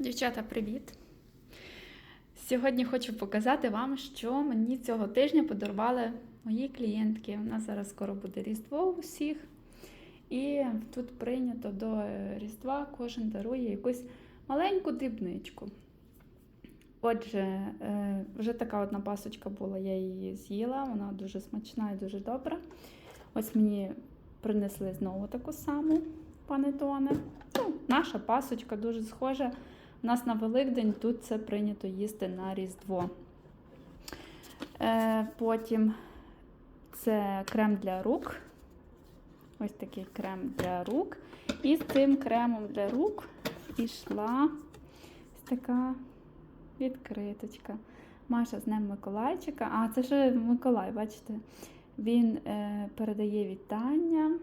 Дівчата, привіт! Сьогодні хочу показати вам, що мені цього тижня подарували мої клієнтки. У нас зараз скоро буде Різдво у всіх. І тут прийнято до Різдва кожен дарує якусь маленьку дрібничку. Отже, е, вже така одна пасочка була, я її з'їла, вона дуже смачна і дуже добра. Ось мені принесли знову таку саму панетоне. Ну, наша пасочка дуже схожа. У нас на Великдень тут це прийнято їсти на Різдво. Е, потім це крем для рук. Ось такий крем для рук. І з цим кремом для рук ось така відкриточка. Маша з Днем Миколайчика. А, це ж Миколай, бачите? Він е, передає вітання.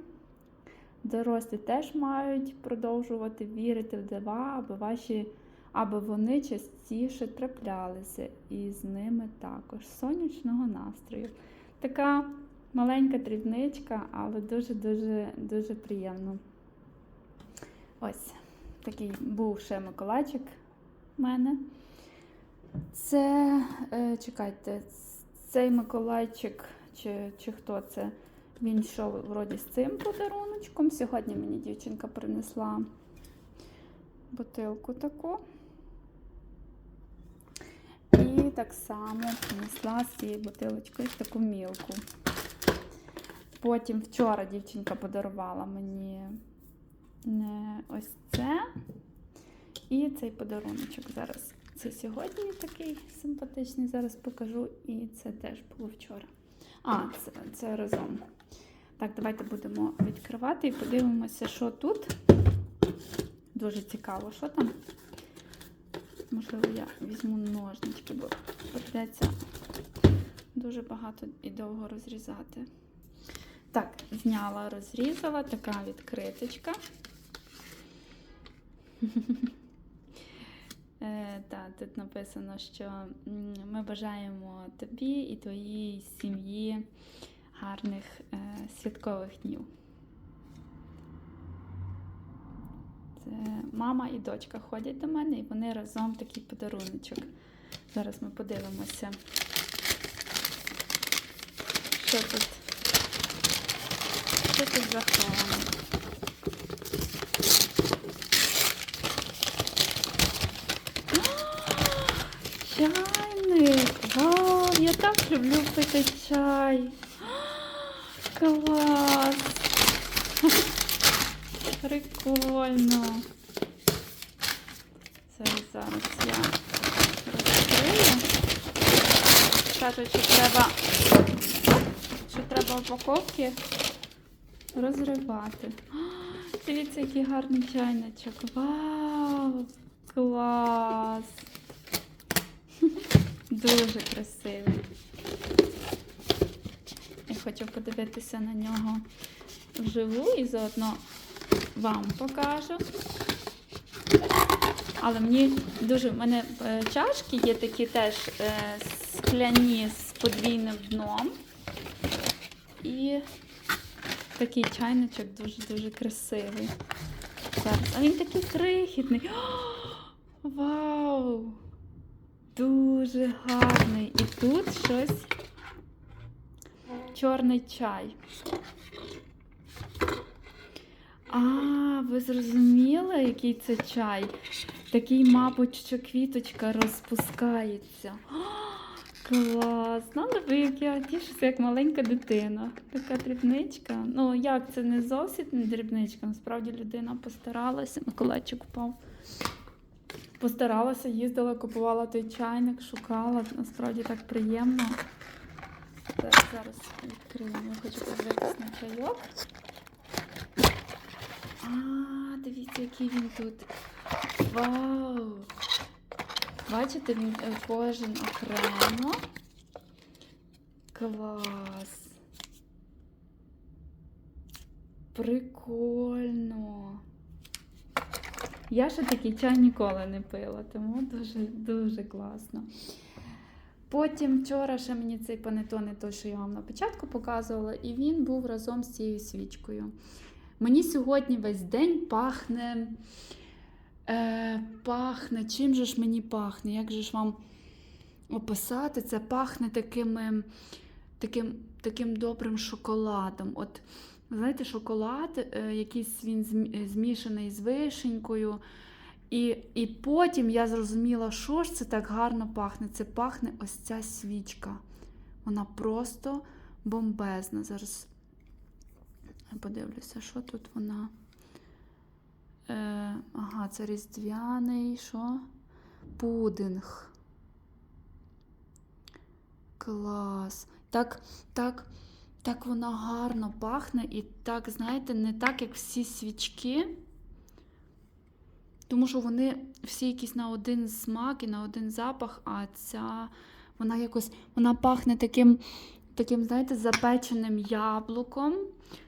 Дорослі теж мають продовжувати вірити в дива, аби ваші, аби вони частіше траплялися, і з ними також сонячного настрою. Така маленька дрібничка, але дуже-дуже дуже приємно. Ось такий був ще Миколайчик в мене. Це, е, чекайте, цей Миколайчик, чи, чи хто це? Він йшов вроді з цим подаруночком. Сьогодні мені дівчинка принесла бутилку таку. Так само принесла з цією бутилочкою таку мілку. Потім вчора дівчинка подарувала мені е, ось це. І цей подаруночок зараз. Це сьогодні такий симпатичний, зараз покажу. І це теж було вчора. А, це, це разом. Так, давайте будемо відкривати і подивимося, що тут. Дуже цікаво, що там. Можливо, я візьму ножнички, бо придеться дуже багато і довго розрізати. Так, зняла, розрізала, така відкриточка. Е, Так, тут написано, що ми бажаємо тобі і твоїй сім'ї гарних е, святкових днів. Це мама і дочка ходять до мене, і вони разом такий подаруночок. Зараз ми подивимося, що тут, що тут заховано. Чайник! Вау, я так люблю пити чай. Клас! Прикольно. Зараз, зараз я розкрию. Кажуть, що треба, що треба упаковки розривати. Дивіться, який гарний чайничок. Вау! Клас! Дуже красивий. Я хочу подивитися на нього вживу і заодно вам покажу. Але мені дуже, в мене е, чашки є такі теж е, скляні з подвійним дном. І такий чайничок дуже-дуже красивий. Зараз. А він такий крихітний. О, вау! Дуже гарний. І тут щось чорний чай. А, ви зрозуміли, який це чай? Такий, мабуть, що квіточка розпускається. Клас! Але ви як я тішуся, як маленька дитина. Така дрібничка. Ну, як це не зовсім не дрібничка, насправді людина постаралася, Миколайчик впав. Постаралася, їздила, купувала той чайник, шукала. Насправді так приємно. Так, зараз відкрию. Я хочу подивитися на чайок. А, дивіться, який він тут. Вау! Бачите, він е, кожен окремо. Клас. Прикольно. Я ще такий чай ніколи не пила, тому дуже дуже класно. Потім вчора ще мені цей панетоне, той, що я вам на початку показувала, і він був разом з цією свічкою. Мені сьогодні весь день пахне Е, пахне. Чим же ж мені пахне? Як же ж вам описати? Це пахне таким, таким, таким добрим шоколадом. От, знаєте, шоколад, е, якийсь він змішаний з вишенькою. І, і потім я зрозуміла, що ж це так гарно пахне. Це пахне ось ця свічка. Вона просто бомбезна. Зараз подивлюся, що тут вона. Е, ага, це різдвяний, що? Пудинг. Клас. Так, так, так вона гарно пахне і так, знаєте, не так, як всі свічки. Тому що вони всі якісь на один смак і на один запах, а ця вона якось вона пахне таким, таким, знаєте, запеченим яблуком,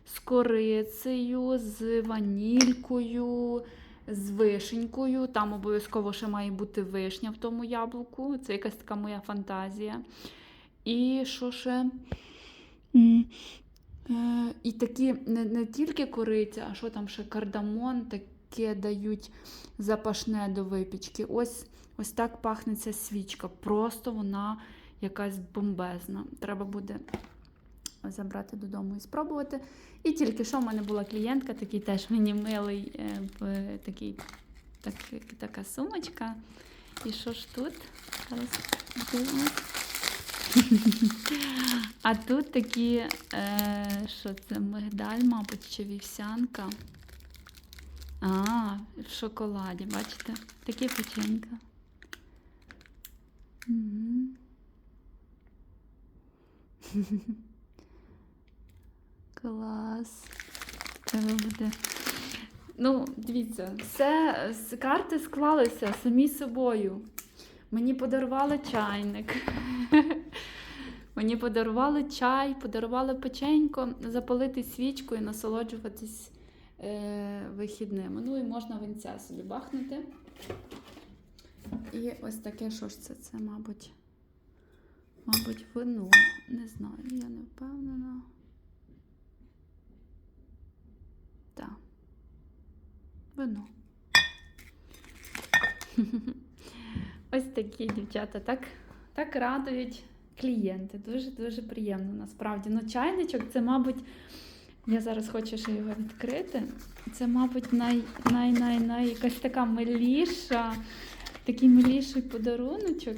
з корицею, з ванількою, з вишенькою. Там обов'язково ще має бути вишня в тому яблуку. Це якась така моя фантазія. І що ще? Е, І такі не, не тільки кориця, а що там ще кардамон, таке дають запашне до випічки. Ось, ось так пахне ця свічка. Просто вона якась бомбезна. Треба буде забрати додому і спробувати. І тільки що в мене була клієнтка, такий теж мені милий е, такий, так, така сумочка. І що ж тут? Зараз. А тут такі, е, що це мигдаль, мабуть, чи вівсянка. А, в шоколаді, бачите? Такі печенька. Мгм. Клас. Треба буде. Ну, дивіться, все, карти склалися самі собою. Мені подарували чайник. Мені подарували чай, подарували печенько, запалити свічку і насолоджуватись е, вихідними. Ну і можна винця собі бахнути. І ось таке, що ж це? Це, мабуть, мабуть, вино. Не знаю, я не впевнена. Так. Вино. Ось такі дівчата так, так радують клієнти. Дуже-дуже приємно насправді. Ну, чайничок це, мабуть, я зараз хочу ще його відкрити. Це, мабуть, най, най, най, якась така миліша, такий миліший подаруночок.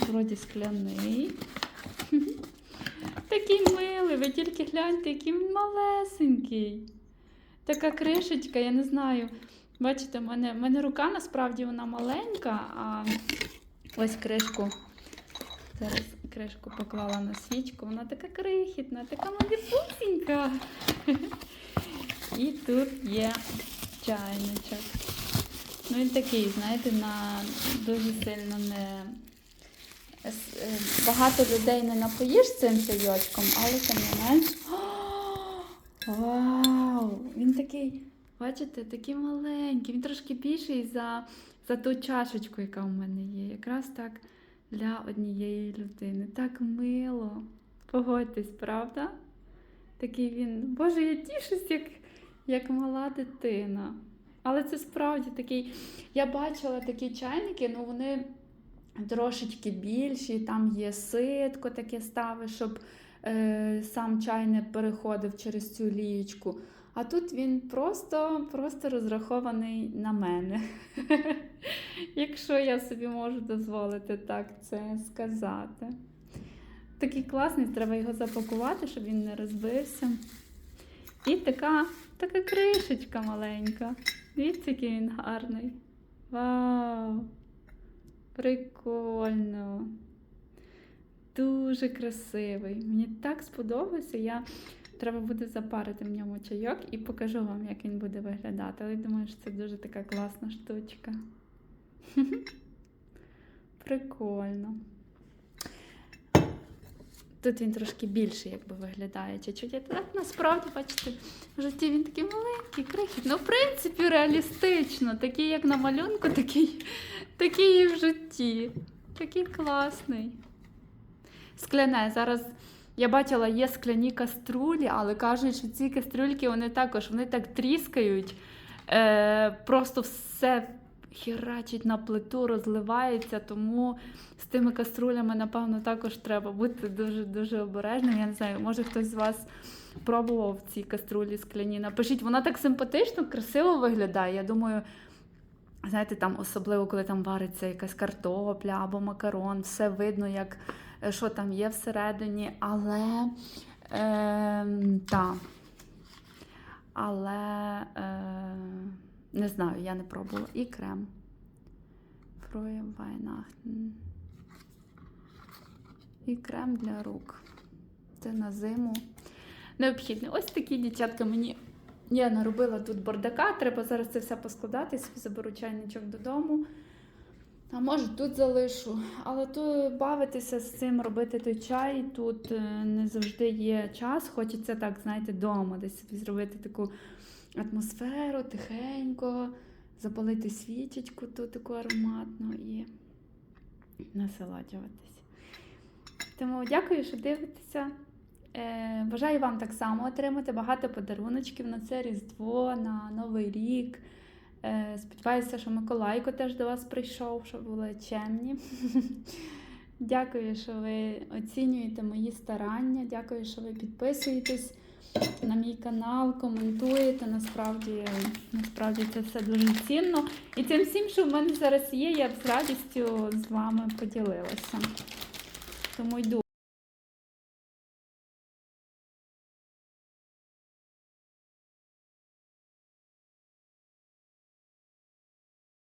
Вроді скляний. Такий милий, ви тільки гляньте, який він малесенький. Така кришечка, я не знаю. Бачите, в мене, в мене рука насправді вона маленька, а ось кришку. Зараз кришку поклала на свічку. Вона така крихітна, така малюсінька. І тут є чайничок. Ну, він такий, знаєте, на дуже сильно не. Е, Багато людей не напоїш цим чайочком, але тим не менш. Вау! Він такий, бачите, такий маленький. Він трошки більший за, за ту чашечку, яка у мене є. Якраз так для однієї людини. Так мило. Погодьтесь, правда? Такий він. Боже, я тішусь, як, як мала дитина. Але це справді такий. Я бачила такі чайники, ну вони трошечки більші, там є ситко таке ставиш, щоб е, сам чай не переходив через цю лієчку. А тут він просто, просто розрахований на мене. Якщо я собі можу дозволити так це сказати. Такий класний, треба його запакувати, щоб він не розбився. І така, така кришечка маленька. Дивіться, який він гарний. Вау! Прикольно. Дуже красивий. Мені так сподобався. Я... Треба буде запарити в ньому чайок і покажу вам, як він буде виглядати. Але думаю, що це дуже така класна штучка. Прикольно. Тут він трошки більший, якби виглядає. Так насправді, бачите, в житті він такий маленький, крихітний. Ну, в принципі, реалістично. Такий, як на малюнку, такий, такий і в житті. Такий класний. Скляне. Зараз я бачила, є скляні каструлі, але кажуть, що ці кастрюльки вони також вони так тріскають. Е, просто все херачить на плиту, розливається, тому з тими каструлями, напевно, також треба бути дуже-дуже обережним. Я не знаю, може хтось з вас пробував ці каструлі скляні. Напишіть, вона так симпатично, красиво виглядає. Я думаю, знаєте, там особливо, коли там вариться якась картопля або макарон, все видно, як, е, що там є всередині, але е, та, але е, не знаю, я не пробувала. І крем. Фроє Weihnachten. І крем для рук. Це на зиму. Необхідний. Ось такі дівчатка мені. Я наробила тут бардака, треба зараз це все поскладати, заберу чайничок додому. А може тут залишу. Але тут бавитися з цим, робити той чай, тут е, не завжди є час. Хочеться так, знаєте, вдома десь собі зробити таку атмосферу, тихенько, запалити свічечку тут таку ароматну і насолоджуватись. Тому дякую, що дивитеся. Е, бажаю вам так само отримати багато подаруночків на це Різдво, на Новий рік. Е, сподіваюся, що Миколайко теж до вас прийшов, щоб були чемні. Дякую, що ви оцінюєте мої старання. Дякую, що ви підписуєтесь на мій канал, коментуєте. Насправді, насправді це все дуже цінно. І цим всім, що в мене зараз є, я б з радістю з вами поділилася. Тому йду.